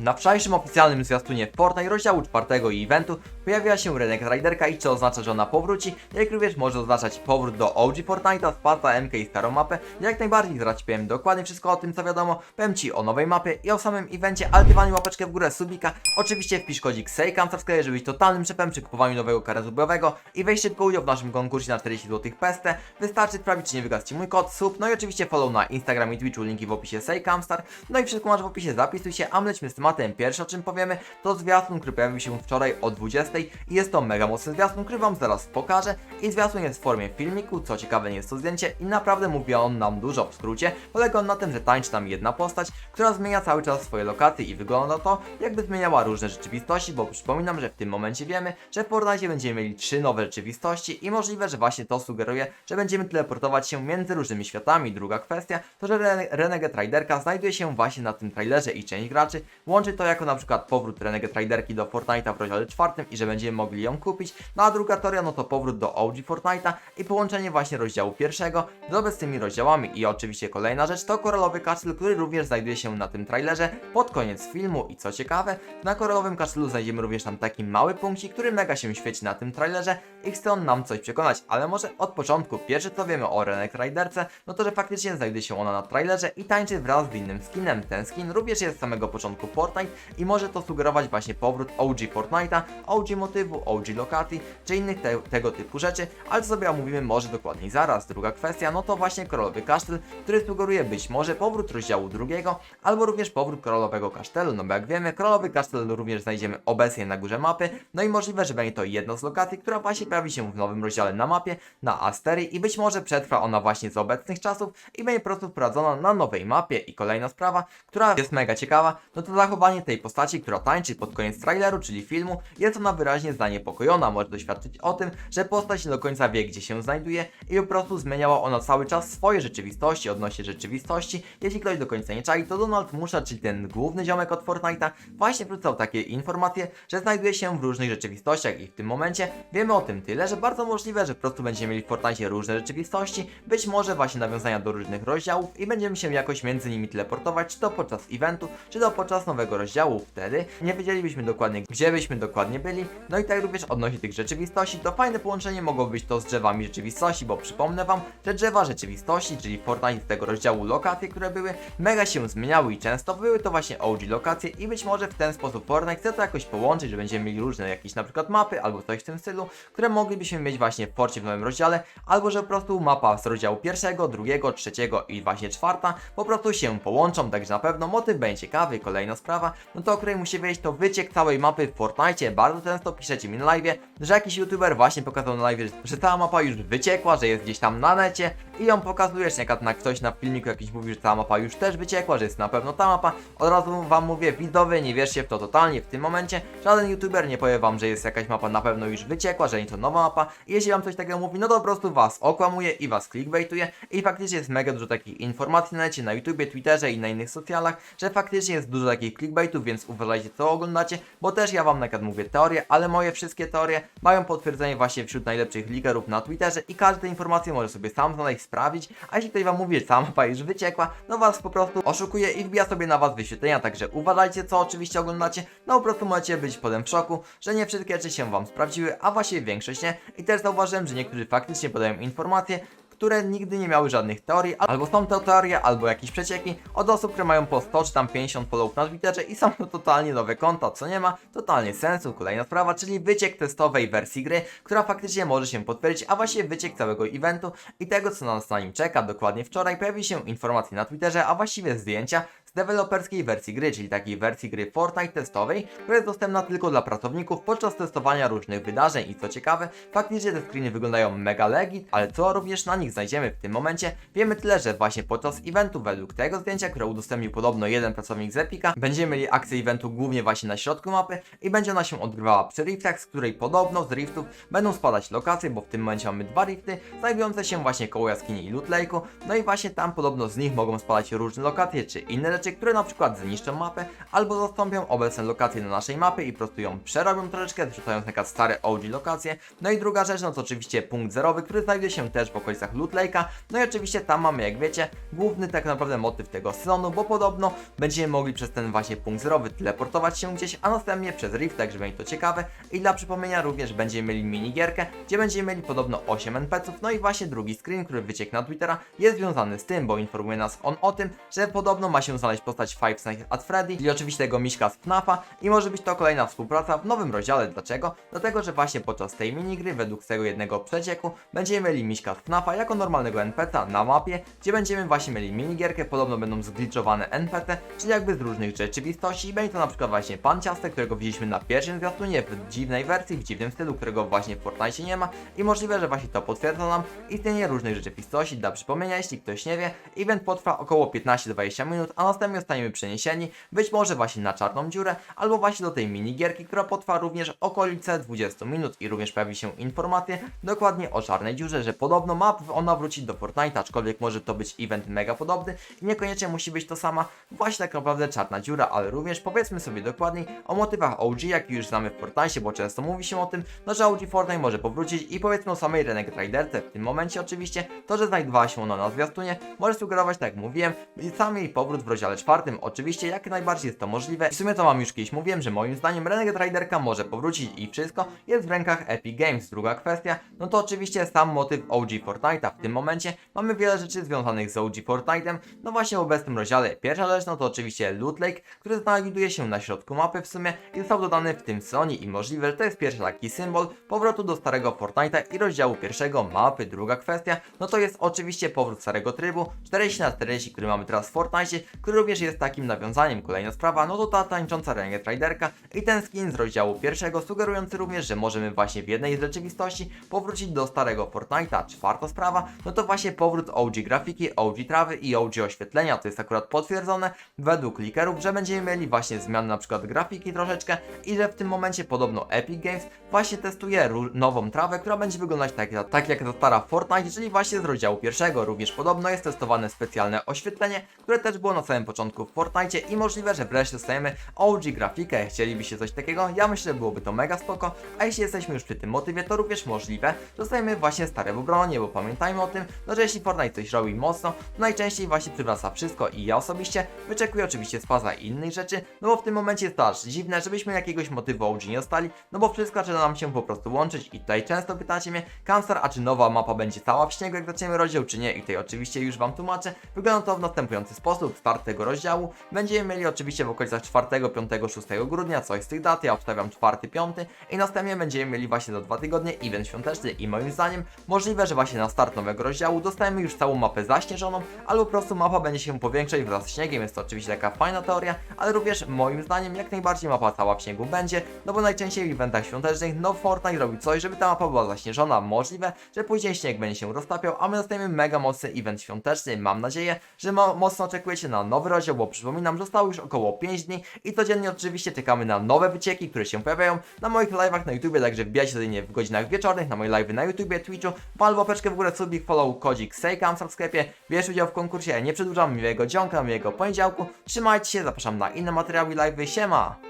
Na wczorajszym oficjalnym zwiastunie Fortnite rozdziału czwartego i eventu pojawiła się Renekton Riderka i czy oznacza, że ona powróci, jak również może oznaczać powrót do OG Fortnite'a, Sparta, MK i starą mapę. Jak najbardziej ci powiem dokładnie wszystko o tym co wiadomo, powiem ci o nowej mapie i o samym evencie, ale dywaniu łapeczkę w górę subika. Oczywiście wpisz kodzik SEJKAM sklepie, żeby być totalnym szepem przy kupowaniu nowego karetu bojowego i weź szybko udział w naszym konkursie na 40 zł PST. Wystarczy sprawić, czy nie wygasł ci mój kod, sub, no i oczywiście follow na Instagram i Twitchu, linki w opisie SEJKAMSTAR. No i wszystko masz w opisie, zapisuj się, a my lecimy z tematem. Pierwszy o czym powiemy, to zwiastun, który pojawił się wczoraj o 20 i jest to mega mocny zwiastun, który wam zaraz pokażę i zwiastun jest w formie filmiku, co ciekawe nie jest to zdjęcie i naprawdę mówi on nam dużo w skrócie. Polega on na tym, że tańczy tam jedna postać, która zmienia cały czas swoje lokacje i wygląda to, jakby zmieniała różne rzeczywistości, bo przypominam, że w tym momencie wiemy, że w Fortnite będziemy mieli trzy nowe rzeczywistości i możliwe, że właśnie to sugeruje, że będziemy teleportować się między różnymi światami. Druga kwestia to, że Rene- Renegade Riderka znajduje się właśnie na tym trailerze i część graczy łączy to jako na przykład powrót Renegade Riderki do Fortnite'a w rozdziale czwartym i że będziemy mogli ją kupić. No a druga teoria no to powrót do OG Fortnite'a i połączenie właśnie rozdziału pierwszego z obecnymi rozdziałami. I oczywiście kolejna rzecz to koralowy kaszel, który również znajduje się na tym trailerze pod koniec filmu i co ciekawe, na koralowym kasztelu znajdziemy również tam taki mały punkcik, który mega się świeci na tym trailerze i chce on nam coś przekonać, ale może od początku, pierwsze co wiemy o Renek Riderce, no to że faktycznie znajduje się ona na trailerze i tańczy wraz z innym skinem. Ten skin również jest z samego początku Fortnite i może to sugerować właśnie powrót OG Fortnite'a, OG motywu, OG lokacji, czy innych te, tego typu rzeczy, ale to sobie omówimy może dokładniej zaraz. Druga kwestia, no to właśnie koralowy kasztel, który sugeruje być może powrót rozdziału drugiego, albo również powrót koralowego kasztelu, no bo jak wiemy, koralowy kasztel również znajdziemy obecnie na górze mapy, no i możliwe, że będzie to jedna z lokacji, która właśnie pojawi się w nowym rozdziale na mapie, na Asterii i być może przetrwa ona właśnie z obecnych czasów i będzie po prostu wprowadzona na nowej mapie. I kolejna sprawa, która jest mega ciekawa, no to zachowanie tej postaci, która tańczy pod koniec traileru, czyli filmu, jest ona wyraźnie zaniepokojona, może doświadczyć o tym, że postać nie do końca wie, gdzie się znajduje i po prostu zmieniała ona cały czas swoje rzeczywistości odnośnie rzeczywistości. Jeśli ktoś do końca nie czai, to Donald Musha, czyli ten główny ziomek od Fortnite'a, właśnie wrzucał takie informacje, że znajduje się w różnych rzeczywistościach i w tym momencie wiemy o tym tyle, że bardzo możliwe, że po prostu będziemy mieli w Fortnite różne rzeczywistości, być może właśnie nawiązania do różnych rozdziałów i będziemy się jakoś między nimi teleportować, czy to podczas eventu, czy to podczas nowego rozdziału. Wtedy nie wiedzielibyśmy dokładnie, gdzie byśmy dokładnie byli. No i tak również odnośnie tych rzeczywistości, to fajne połączenie mogło być to z drzewami rzeczywistości, bo przypomnę wam, że drzewa rzeczywistości, czyli Fortnite tego rozdziału lokacje, które były, mega się zmieniały i często były to właśnie OG lokacje i być może w ten sposób Fortnite chce to jakoś połączyć, że będziemy mieli różne jakieś na przykład mapy albo coś w tym stylu, które moglibyśmy mieć właśnie w porcie w nowym rozdziale, albo że po prostu mapa z rozdziału pierwszego, drugiego, trzeciego i właśnie czwarta po prostu się połączą, także na pewno motyw będzie ciekawy. Kolejna sprawa, no to o której musi wiedzieć, to wyciek całej mapy w Fortnite. Bardzo często piszecie mi na live, że jakiś youtuber właśnie pokazał na live, że- cała mapa już wyciekła, że jest gdzieś tam na necie i ją pokazujesz, jak na ktoś na filmiku jakiś mówi, że ta mapa już też wyciekła, że jest na pewno ta mapa. Od razu wam mówię, widzowie, nie wierzcie w to totalnie w tym momencie. Żaden youtuber nie powie wam, że jest jakaś mapa na pewno już wyciekła, że nie to nowa mapa. I jeśli wam coś takiego mówi, no to po prostu was okłamuje i was clickbaituje. I faktycznie jest mega dużo takich informacji na necie, na YouTubie, Twitterze i na innych socjalach, że faktycznie jest dużo takich clickbaitów, więc uważajcie co oglądacie, bo też ja wam na przykład mówię teorie, ale moje wszystkie teorie mają potwierdzenie właśnie wśród najlepszych ligerów na Twitterze i każde informacje może sobie sam znaleźć, sprawdzić, a jeśli ktoś wam mówi, że sama mapa już wyciekła, no was po prostu oszukuje i wbija sobie na was wyświetlenia, także uważajcie co oczywiście oglądacie, no po prostu możecie być potem w szoku, że nie wszystkie rzeczy się wam sprawdziły, a właściwie większość nie. I też zauważyłem, że niektórzy faktycznie podają informacje, które nigdy nie miały żadnych teorii, albo są to teorie, albo jakieś przecieki od osób, które mają po 100 czy tam 50 followów na Twitterze i są to totalnie nowe konta, co nie ma totalnie sensu. Kolejna sprawa, czyli wyciek testowej wersji gry, która faktycznie może się potwierdzić, a właściwie wyciek całego eventu i tego, co nas na nim czeka. Dokładnie wczoraj pojawi się informacje na Twitterze, a właściwie zdjęcia z deweloperskiej wersji gry, czyli takiej wersji gry Fortnite testowej, która jest dostępna tylko dla pracowników podczas testowania różnych wydarzeń. I co ciekawe, faktycznie te screeny wyglądają mega legit, ale co również na nich znajdziemy w tym momencie, wiemy tyle, że właśnie podczas eventu według tego zdjęcia, które udostępnił podobno jeden pracownik z Epica, będziemy mieli akcję eventu głównie właśnie na środku mapy i będzie ona się odgrywała przy riftach, z której podobno z riftów będą spadać lokacje, bo w tym momencie mamy dwa rifty, znajdujące się właśnie koło jaskini i loot lake'u, no i właśnie tam podobno z nich mogą spadać różne lokacje czy inne rzeczy, które na przykład zniszczą mapę, albo zastąpią obecne lokacje na naszej mapie i po prostu ją przerobią troszeczkę, wrzucając na przykład stare OG lokacje. No i druga rzecz, no to oczywiście punkt zerowy, który znajduje się też w okolicach Loot Lake'a. No i oczywiście tam mamy, jak wiecie, główny tak naprawdę motyw tego sezonu, bo podobno będziemy mogli przez ten właśnie punkt zerowy teleportować się gdzieś, a następnie przez Rift, także będzie to ciekawe. I dla przypomnienia również będziemy mieli minigierkę, gdzie będziemy mieli podobno 8 NPC-ów. No i właśnie drugi screen, który wyciekł na Twittera, jest związany z tym, bo informuje nas on o tym, że podobno ma się znaleźć postać Five Nights at Freddy, czyli oczywiście tego miśka z FNAFa i może być to kolejna współpraca w nowym rozdziale. Dlaczego? Dlatego, że właśnie podczas tej minigry, według tego jednego przecieku, będziemy mieli miśka z FNAFa jako normalnego NPC na mapie, gdzie będziemy właśnie mieli minigierkę, podobno będą zgliczowane NPC, czyli jakby z różnych rzeczywistości i będzie to na przykład właśnie Pan Ciastek, którego widzieliśmy na pierwszym zwiastunie w dziwnej wersji, w dziwnym stylu, którego właśnie w Fortnite nie ma i możliwe, że właśnie to potwierdza nam istnienie różnych rzeczywistości. Dla przypomnienia, jeśli ktoś nie wie, event potrwa około 15-20 minut, a następnie zostaniemy przeniesieni być może właśnie na czarną dziurę, albo właśnie do tej minigierki, która potrwa również okolice 20 minut i również pojawi się informacje dokładnie o czarnej dziurze, że podobno ma ona wrócić do Fortnite, aczkolwiek może to być event mega podobny i niekoniecznie musi być to sama właśnie tak naprawdę czarna dziura, ale również powiedzmy sobie dokładniej o motywach OG, jak już znamy w Fortnite, bo często mówi się o tym, no że OG Fortnite może powrócić i powiedzmy o samej Renegade Riderce. W tym momencie oczywiście, to, że znajdowała się ona na zwiastunie, może sugerować, tak jak mówiłem, sam jej powrót w rozdziale czwartym, oczywiście jak najbardziej jest to możliwe w sumie to wam już kiedyś mówiłem, że moim zdaniem Renegade Riderka może powrócić i wszystko jest w rękach Epic Games. Druga kwestia, no to oczywiście sam motyw OG Fortnite'a. W tym momencie mamy wiele rzeczy związanych z OG Fortnite'em, no właśnie w obecnym rozdziale. Pierwsza rzecz, no to oczywiście Loot Lake, który znajduje się na środku mapy w sumie i został dodany w tym sezonie i możliwe, że to jest pierwszy taki symbol powrotu do starego Fortnite'a i rozdziału pierwszego mapy. Druga kwestia, no to jest oczywiście powrót starego trybu 40 na 40, który mamy teraz w Fortnite, który również jest takim nawiązaniem. Kolejna sprawa, no to ta tańcząca Renegade Riderka i ten skin z rozdziału pierwszego, sugerujący również, że możemy właśnie w jednej z rzeczywistości powrócić do starego Fortnite'a. Czwarta sprawa, no to właśnie powrót OG grafiki, OG trawy i OG oświetlenia. To jest akurat potwierdzone według likerów, że będziemy mieli właśnie zmiany na przykład grafiki troszeczkę i że w tym momencie podobno Epic Games właśnie testuje nową trawę, która będzie wyglądać tak, tak jak ta stara Fortnite, czyli właśnie z rozdziału pierwszego. Również podobno jest testowane specjalne oświetlenie, które też było na samym początku w Fortnite i możliwe, że wreszcie dostajemy OG grafikę. Chcielibyście coś takiego? Ja myślę, że byłoby to mega spoko, a jeśli jesteśmy już przy tym motywie, to również możliwe, że dostajemy właśnie stare w obronie, bo pamiętajmy o tym, no, że jeśli Fortnite coś robi mocno, to najczęściej właśnie przywraca wszystko i ja osobiście wyczekuję oczywiście spaza i innych rzeczy, no bo w tym momencie jest to aż dziwne, żebyśmy jakiegoś motywu OG nie dostali, no bo wszystko zaczyna nam się po prostu łączyć i tutaj często pytacie mnie, Kamsar, a czy nowa mapa będzie cała w śniegu, jak zaczniemy rozdział, czy nie? I tutaj oczywiście już Wam tłumaczę. Wygląda to w następujący sposób. Start tego rozdziału. Będziemy mieli oczywiście w okolicach 4, 5, 6 grudnia, coś z tych dat, ja obstawiam 4, 5 i następnie będziemy mieli właśnie za dwa tygodnie event świąteczny i moim zdaniem możliwe, że właśnie na start nowego rozdziału dostajemy już całą mapę zaśnieżoną, albo po prostu mapa będzie się powiększać wraz z śniegiem, jest to oczywiście taka fajna teoria, ale również moim zdaniem jak najbardziej mapa cała w śniegu będzie, no bo najczęściej w eventach świątecznych no Fortnite robi coś, żeby ta mapa była zaśnieżona, możliwe, że później śnieg będzie się roztapiał, a my dostajemy mega mocny event świąteczny, mam nadzieję, że mo mocno oczekujecie na nowy bo przypominam, zostało już około 5 dni i codziennie oczywiście czekamy na nowe wycieki, które się pojawiają na moich live'ach na YouTubie, także wbijajcie codziennie w godzinach wieczornych na moje live'y na YouTubie, Twitchu, pal łapeczkę w górę, subik, follow, kodzik Sejkam w sklepie, bierz udział w konkursie, nie przedłużam miłego dzionka, miłego poniedziałku, trzymajcie się, zapraszam na inne materiały live'y, siema!